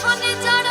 আসনে যারা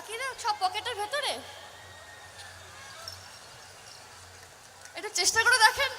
বাকিরা সব পকেটের ভেতরে? একটু চেষ্টা করে দেখেন।